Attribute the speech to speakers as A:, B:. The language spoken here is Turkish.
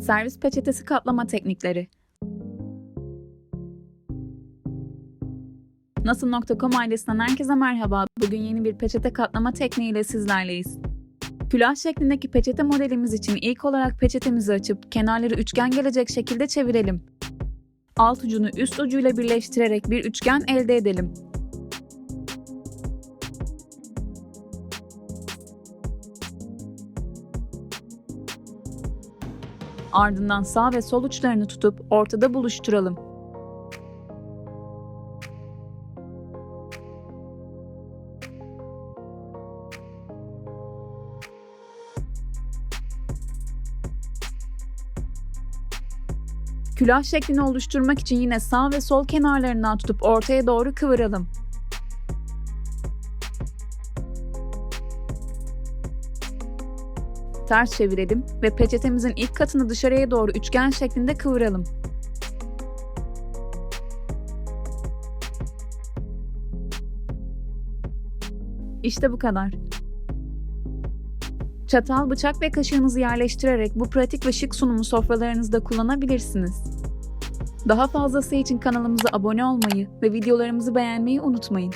A: Servis peçetesi katlama teknikleri. Nasıl.com ailesinden herkese merhaba. Bugün yeni bir peçete katlama tekniğiyle sizlerleyiz. Külah şeklindeki peçete modelimiz için ilk olarak peçetemizi açıp kenarları üçgen gelecek şekilde çevirelim. Alt ucunu üst ucuyla birleştirerek bir üçgen elde edelim. Ardından sağ ve sol uçlarını tutup ortada buluşturalım. Külah şeklini oluşturmak için yine sağ ve sol kenarlarından tutup ortaya doğru kıvıralım. Ters çevirelim ve peçetemizin ilk katını dışarıya doğru üçgen şeklinde kıvıralım. İşte bu kadar. Çatal, bıçak ve kaşığınızı yerleştirerek bu pratik ve şık sunumu sofralarınızda kullanabilirsiniz. Daha fazlası için kanalımıza abone olmayı ve videolarımızı beğenmeyi unutmayın.